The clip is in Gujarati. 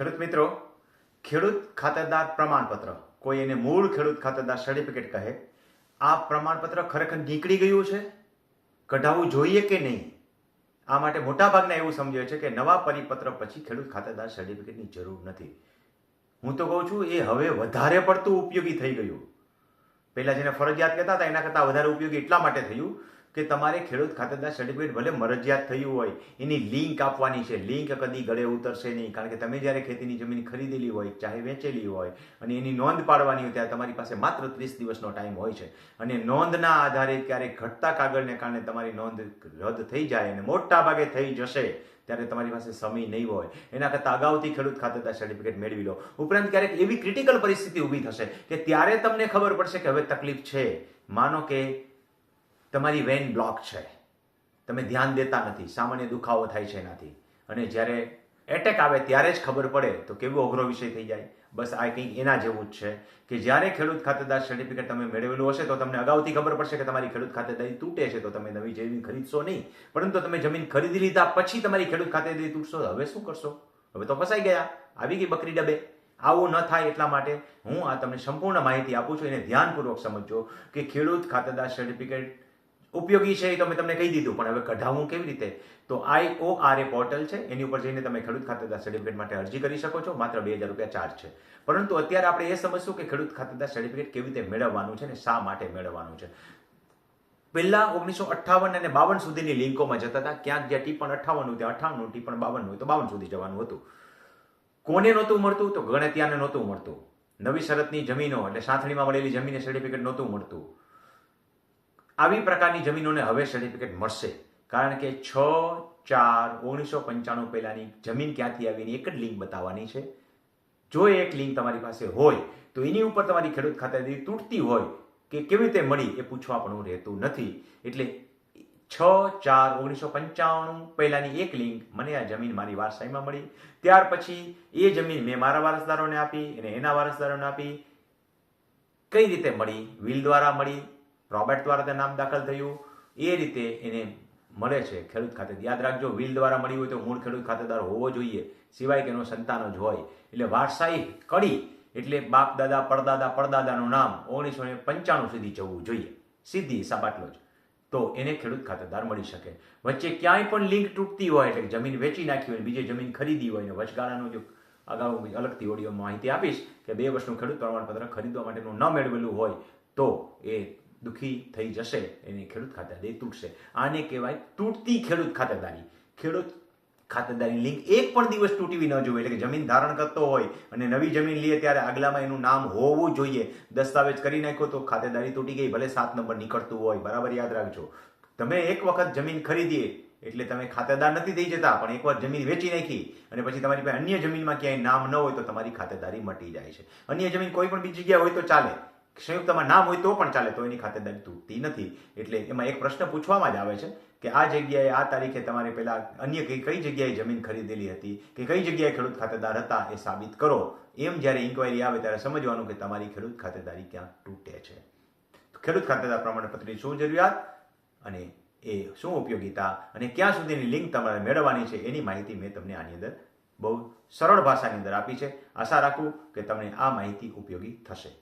ખેડૂત મિત્રો, ખેડૂત ખાતરદાર પ્રમાણપત્ર. કોઈ એને મૂળ ખેડૂત ખાતરદાર સર્ટિફિકેટ કહે, આ પ્રમાણપત્ર ખરેખર નીકળી ગયું છે? કઢાવવું જોઈએ કે નહીં? આ માટે મોટાભાગના એવું સમજે છે કે નવા પરિપત્ર પછી ખેડૂત ખાતરદાર સર્ટિફિકેટની જરૂર નથી. હું તો કહું છું, એ હવે વધારે પડતું ઉપયોગી થઈ ગયું. પહેલાં જેને ફરજિયાત કહેતા હતા, એના કરતાં વધારે ઉપયોગી એટલા માટે થયું કે તમારે ખેડૂત ખાતેદાર સર્ટિફિકેટ ભલે મરજિયાત થયું હોય, એની લિંક આપવાની છે. લિંક કદી ગળે ઉતરશે નહીં. કારણ કે તમે જ્યારે ખેતીની જમીન ખરીદેલી હોય, ચાહે વેચેલી હોય, અને એની નોંધ પાડવાની હોય, ત્યારે તમારી પાસે માત્ર ત્રીસ દિવસનો ટાઈમ હોય છે. અને નોંધના આધારે ક્યારેક ઘટતા કાગળને કારણે તમારી નોંધ રદ થઈ જાય અને મોટા ભાગે થઈ જશે, ત્યારે તમારી પાસે સમય નહીં હોય. એના કરતાં અગાઉથી ખેડૂત ખાતેદાર સર્ટિફિકેટ મેળવી લો. ઉપરાંત ક્યારેક એવી ક્રિટિકલ પરિસ્થિતિ ઊભી થશે કે ત્યારે તમને ખબર પડશે કે હવે તકલીફ છે. માનો કે તમારી વેન બ્લોક છે. તમે ધ્યાન દેતા નથી. સામાન્ય દુખાવો થાય છે એનાથી. અને જ્યારે એટેક આવે ત્યારે જ ખબર પડે તો કેવો અઘરો વિષય થઈ જાય. બસ આ કંઈક એના જેવું જ છે કે જ્યારે ખેડૂત ખાતેદાર સર્ટિફિકેટ તમે મેળવેલું હશે તો તમને અગાઉથી ખબર પડશે કે તમારી ખેડૂત ખાતેદારી તૂટે છે તો તમે નવી જમીન ખરીદશો નહીં. પરંતુ તમે જમીન ખરીદી લીધા પછી તમારી ખેડૂત ખાતેદારી તૂટશો હવે શું કરશો? હવે તો ફસાઈ ગયા. આવી ગઈ બકરી ડબે. આવું ન થાય એટલા માટે હું આ તમને સંપૂર્ણ માહિતી આપું છું. એને ધ્યાનપૂર્વક સમજજો કે ખેડૂત ખાતેદાર સર્ટિફિકેટ ઉપયોગી છે એ તો મેં તમને કહી દીધું, પણ હવે કઢાવવું કેવી રીતે? તો આઈઓ આર એ પોર્ટલ છે, એની ઉપર જઈને તમે ખેડૂત ખાતેદાર સર્ટિફિકેટ માટે અરજી કરી શકો છો, માત્ર બે હજાર રૂપિયા ચાર્જ છે. પરંતુ અત્યારે આપણે એ સમજશું કે ખેડૂત ખાતેદાર સર્ટિફિકેટ કેવી રીતે મેળવવાનું છે ને શા માટે મેળવવાનું છે. પહેલા ઓગણીસો અઠ્ઠાવન અને બાવન સુધીની લિંકોમાં જતા હતા ક્યાંક જ્યાં ટીપણ અઠ્ઠાવન ત્યાં અઠ્ઠાવન ટીપણ બાવન હોય, તો બાવન સુધી જવાનું હતું. કોને નહોતું મળતું? તો ગણતિયાને નહોતું મળતું. નવી શરતની જમીનો, એટલે સાંથણીમાં મળેલી જમીને સર્ટિફિકેટ નહોતું મળતું. આવી પ્રકારની જમીનોને હવે સર્ટિફિકેટ મળશે. કારણ કે છ, ચાર, ઓગણીસો પંચાણું પહેલાંની જમીન ક્યાંથી આવીને એક જ લિંક બતાવવાની છે. જો એક લિંક તમારી પાસે હોય, તો એની ઉપર તમારી ખેડૂત ખાતેદારી તૂટતી હોય કે કેવી રીતે મળી એ પૂછવા પણ રહેતું નથી. એટલે છ, ચાર, ઓગણીસો પંચાણું પહેલાંની એક લિંક મને આ જમીન મારી વારસાઈમાં મળી. ત્યાર પછી એ જમીન મેં મારા વારસદારોને આપી અને એના વારસદારોને આપી. કઈ રીતે મળી? વિલ દ્વારા મળી. રોબર્ટ દ્વારા તે નામ દાખલ થયું. એ રીતે એને મળે છે ખેડૂત ખાતે યાદ રાખજો વિલ દ્વારા મળી હોય તો મૂળ ખેડૂત ખાતેદાર હોવો જોઈએ. સિવાય કે એનો સંતાનો જ હોય. એટલે વારસાઈ કડી એટલે બાપ દાદા પડદાદા પડદાદાનું નામ ઓગણીસો ને પંચાણું સુધી જવું જોઈએ. સીધી હિસાબ આટલો જ. તો એને ખેડૂત ખાતેદાર મળી શકે. વચ્ચે ક્યાંય પણ લિંક તૂટતી હોય એટલે જમીન વેચી નાખી હોય બીજી જમીન ખરીદી હોય ને વચગાળાનું જો અગાઉ અલગથી ઓડિયો માહિતી આપીશ કે બે વર્ષનું ખેડૂત પ્રમાણપત્ર ખરીદવા માટેનું ન મેળવેલું હોય તો એ દુઃખી થઈ જશે, એની ખેડૂત ખાતેદારી તૂટશે. આને કહેવાય તૂટતી ખેડૂત ખાતેદારી. ખેડૂત ખાતેદારી લિંક એક પણ દિવસ તૂટવી ન જોઈએ, એટલે કે જમીન ધારણ કરતો હોય અને નવી જમીન લે ત્યારે આગલામાં એનું નામ હોવું જોઈએ. દસ્તાવેજ કરી નાખ્યો તો ખાતેદારી તૂટી ગઈ, ભલે સાત નંબર નીકળતું હોય, બરાબર યાદ રાખજો. તમે એક વખત જમીન ખરીદીએ, એટલે તમે ખાતેદાર નથી થઈ જતા, પણ એકવાર જમીન વેચી નાખી અને પછી તમારી પાસે અન્ય જમીનમાં ક્યાંય નામ ન હોય તો તમારી ખાતેદારી મટી જાય છે. અન્ય જમીન કોઈ પણ બીજી જગ્યાએ હોય તો ચાલે. સંયુક્તમાં નામ હોય તો પણ ચાલે તો એની ખાતેદારી તૂટતી નથી. એટલે એમાં એક પ્રશ્ન પૂછવામાં જ આવે છે કે આ જગ્યાએ, આ તારીખે તમારે પહેલા અન્ય કઈ કઈ જગ્યાએ જમીન ખરીદેલી હતી, કે કઈ જગ્યાએ ખેડૂત ખાતેદાર હતા એ સાબિત કરો. એમ જ્યારે ઇન્કવાયરી આવે ત્યારે સમજવાનું કે તમારી ખેડૂત ખાતેદારી ક્યાં તૂટે છે. ખેડૂત ખાતેદાર પ્રમાણપત્રની શું જરૂરિયાત અને એ શું ઉપયોગિતા અને ક્યાં સુધીની લિંક તમારે મેળવવાની છે એની માહિતી મેં તમને આની અંદર બહુ સરળ ભાષાની અંદર આપી છે. આશા રાખું કે તમને આ માહિતી ઉપયોગી થશે.